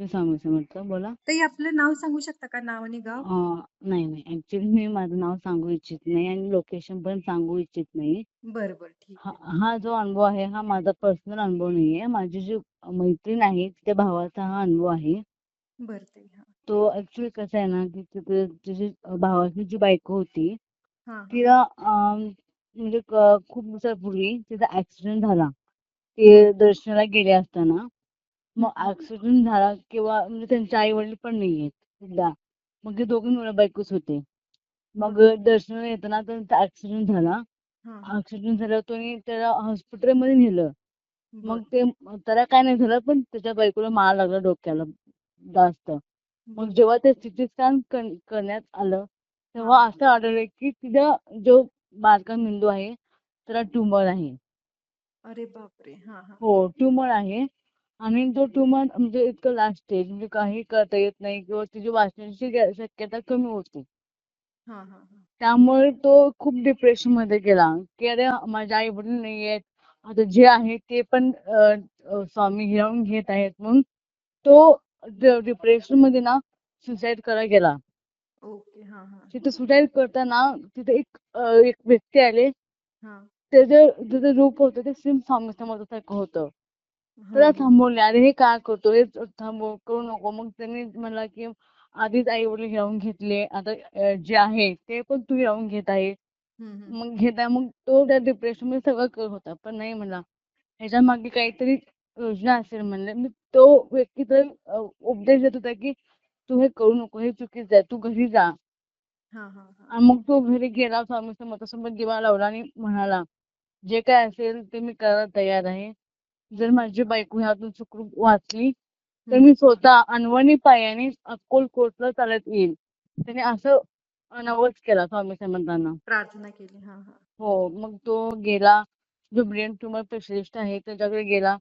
स्वामी समर्थ बोला. ताई आपलं नाव सांगू शकता का? नाव आणि गाव? अं, नाही नाही. ऍक्च्युली मी माझं नाव सांगू इच्छित नाही आणि लोकेशन पण सांगू इच्छित नाही. बर बर. ठीक हा हा जो अनुभव आहे हा माझा पर्सनल अनुभव नाहीये. माझी जी मैत्रीण आहे त्या भावाचा हा अनुभव आहे. बर ताई. हा. तो ऍक्च्युली कसं आहे ना की तिथे तिची भावाची जी बायको होती हा हा. तिला अं, म्हणजे क- खूप दिवसापूर्वी तिचा ऍक्सिडेंट झाला. ते दर्शनाला गेले असताना. मग. ऍक्सिडेंट झाला किंवा म्हणजे त्यांचे आई वडील पण नाहीयेत सध्या मग ते दोघे नवरा बायकोच होते. मग दर्शनाला येताना त्यांचा ऍक्सिडेंट झाला. ऍक्सिडेंट झाल्यावर त्यांनी त्याला हॉस्पिटलमध्ये नेलं. मग ते त्याला काय नाही झालं पण त्याच्या बायकोला मार लागला डोक्याला जास्त. मग. जेव्हा ते सिटी स्कॅन करण्यात आलं तेव्हा असं आढळलं की तिचा जो बारका मेंदू आहे त्याला ट्युमर आहे. अरे बापरे! हो ट्युमर आहे. आणि तो ट्युमर म्हणजे इतकं लास्ट स्टेज म्हणजे काही करता येत नाही किंवा तिची वाचण्याची ग- शक्यता कमी होती. हा हा हा. त्यामुळे तो खूप डिप्रेशनमध्ये गेला. की अरे माझे आई वडील नाही आहेत. आता जे आहे ते पण अं, अं, स्वामी हिरावून घेत आहेत. म्हणून तो डिप्रेशनमध्ये ना सुसाईड करायला गेला. ओके हा हा. तिथे सुसाईड करताना तिथे एक अं, एक व्यक्ती आले. हा. त्याचं त्याचं रूप होतं ते सेम स्वामी समर्थासारखं होतं. त्याला हा, थांबवले. अरे हे काय करतो? हे थांबव करू नको. मग त्यांनी म्हणला की आधीच आई वडील हिरावून घेतले. आता जे आहे ते पण तू हिरावून घेत आहे. मग घेताय मग तो त्या डिप्रेशनमध्ये सगळं करत होता. पण नाही म्हणला. ह्याच्या मागे काहीतरी योजना असेल म्हणले. मी तो व्यक्ती तर उपदेश देत होता की तू हे करू नको. हे चुकीचं आहे. तू घरी जा. आणि मग तो घरी गेला. स्वामी समर्थासमोर दिवा लावला आणि म्हणाला जे काय असेल ते मी करायला तयार आहे. जर माझी बायको ह्यातून सुखरूप वाचली तर मी स्वतः अनवणी पायाने अक्कलकोटला चालत येईल. त्याने असं नवस केला स्वामी समर्थांना. प्रार्थना केली. हा हा. हो मग तो गेला जो ब्रेन ट्युमर स्पेशलिस्ट आहे त्याच्याकडे गेला.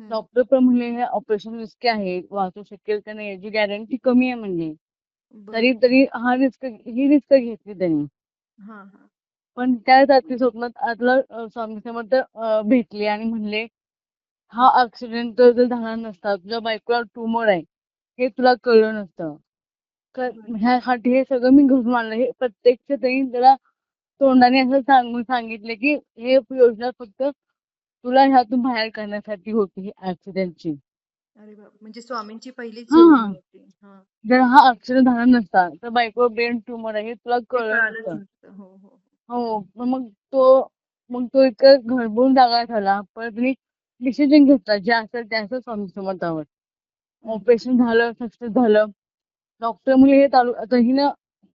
डॉक्टर पण म्हणले हे ऑपरेशन रिस्क आहे वाचू शकेल का नाही याची गॅरंटी कमी आहे म्हणजे. तरी तरी हा रिस्क ही रिस्क घेतली त्यांनी. पण त्या रात्री स्वप्नात आतलं स्वामी समर्थ भेटले आणि म्हणले हा ऍक्सिडेंट जर झाला नसता तुझ्या बायकोला ट्युमर आहे हे तुला कळलं नसतं. ह्यासाठी हे सगळं मी घडून आणलं हे प्रत्यक्ष त्यांनी त्याला तोंडाने असं सांगून सांगितले की हे योजना फक्त तुला ह्यातून बाहेर काढण्यासाठी होती ही ऍक्सिडेंटची अरे बाप म्हणजे स्वामींची पहिलीच हा, योजना. होती. हा. जर हा ऍक्सिडेंट झाला नसता तर बायको ब्रेन ट्युमर आहे हे तुला ते कळलं कळालंच नसतं. नसतं. हो हो हो. हो मग तो मग तो इतकं घरभरून जागा झाला परत मी डिसिजन घेतला जे असेल ते असं स्वामी समर्थावर. ऑपरेशन झालं सक्सेस झालं. डॉक्टर मुले हे चालू आता हिनं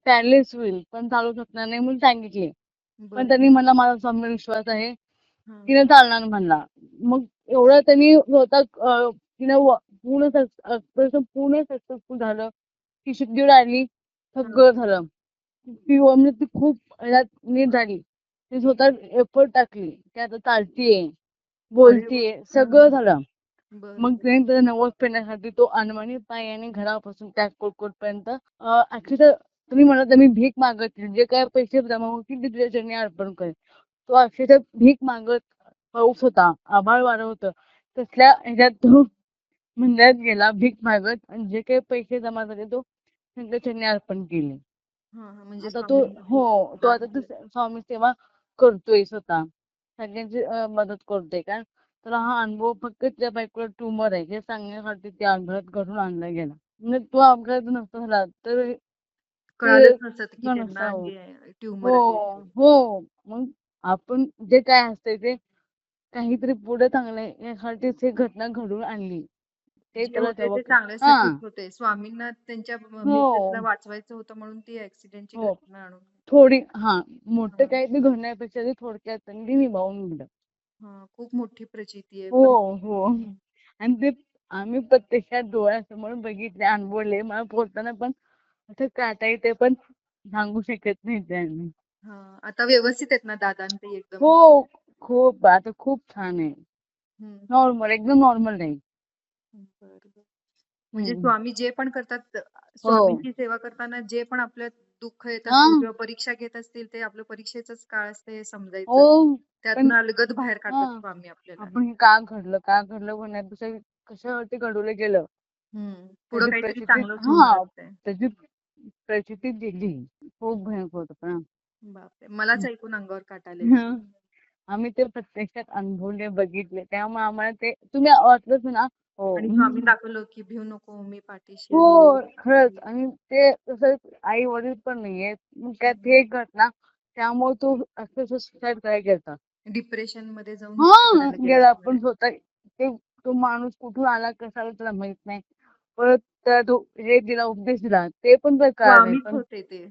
पॅरलेस होईल पण चालू शकणार नाही म्हणून सांगितले. पण. त्यांनी मला माझा स्वामी विश्वास आहे. तिनं चालणार म्हणला. मग एवढं त्यांनी स्वतः तिनं पूर्ण ऑपरेशन पूर्ण सक्सेसफुल झालं. ती शुद्धीवर आली सगळं झालं. ती म्हणजे ती खूप नीट झाली. ती स्वतः एफर्ट टाकली. की आता चालतीये. बोलतीये सगळं झालं. मग त्याने नवस पेरण्यासाठी तो अनवाणी पायाने घरापासून त्या कोटकोट पर्यंत ऍक्च्युली तुम्ही म्हणत मी भीक मागत जे काय पैसे जमा होतील ते तुझ्या चरणी अर्पण करेन. तो अक्षरशः भीक मागत पाऊस होता. आभाळ वारं होतं. तसल्या ह्याच्यात तो मंदिरात गेला भीक मागत आणि जे काही पैसे जमा झाले तो त्यांच्या चरणी अर्पण केले. म्हणजे आता तो हो तो आता तो प्रार्थना. स्वामी सेवा करतोय स्वतः. सगळ्यांची मदत करतोय कारण त्याला हा अनुभव फक्त त्या बायकोला ट्युमर आहे हे सांगण्यासाठी त्या अपघात घडून आणला गेला. म्हणजे तो अपघात नसता झाला तर कळालंच नसतं की न त्यांना नसावं. हे ट्युमर हो हो. मग आपण जे काय असतंय ते काहीतरी पुढे चांगलं आहे यासाठीच ही घटना घडून आणली. ते त्याला होते ते हा. चांगल्यासाठीच स्वामींना त्यांच्या मिसेसला वाचवायचं होतं म्हणून ती ऍक्सिडेंटची हो. घटना आणून थोडी हा मोठं हा. काहीतरी घडण्यापेक्षा ते थोडक्यात त्यांनी निभावून दिलं हा खूप मोठी प्रचिती आहे हो पण हो आणि ते आम्ही प्रत्यक्षात डोळ्यासमोर बघितले अनुभवले मला बोलताना पण असं काटा येते पण सांगू शकत नाही ते आम्ही हा आता व्यवस्थित आहेत ना दादा आणि ते एकदम हो खूप आता खूप छान आहे हम्म. नॉर्मल एकदम नॉर्मल नाही बरं, बरं. म्हणजे. स्वामी जे पण करतात स्वामींची सेवा करताना जे पण आपल्यात दुःख येत हा. असतील किंवा परीक्षा घेत असतील ते आपलं परीक्षेचंच काळ असते हे समजायचं हो त्यातनं अलगद बाहेर काढतात हा. स्वामी आपल्याला आपण हे का घडलं का घडलं म्हणण्यापेक्षा कशावरती घडवलं गेलं. पुढं त्याची काहीतरी हा. होणार असतंय. त्याची परिस्थिती दिली खूप भयंकर होत पण बापरे मलाच ऐकून अंगावर काटा आले आम्ही ते प्रत्यक्षात अनुभवले बघितले त्यामुळे आम्हाला ते तुम्ही वाचलंच ना हो आणि स्वामी दाखवलं की भिऊ नको मी पाठीशी हो. खरंच. आणि ते कसं आई वडील पण नाहीये मग काय ते घटना त्यामुळे तो असं सुसाईड करायला गेलता डिप्रेशनमध्ये जाऊन हा करायला गेला पण. स्वतः ते तो माणूस कुठून आला कसा आला त्याला माहीत नाही. परत त्याला तो हे दिला उपदेश दिला. ते पण तर कळालं नाही. स्वामीच पण होते ते.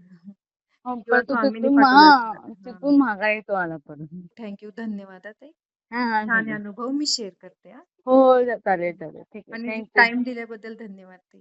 हा, किंवा पण तो स्वामींनी तिथून पाठवलं हा असणार. तिथून माघारी तो आला परत. थँक्यू धन्यवाद हा ताई. हा हा छान. अनुभव मी शेअर करते हा. हो चालेल चालेल. ठीक आहे. आणि टाइम दिल्याबद्दल धन्यवाद ताई.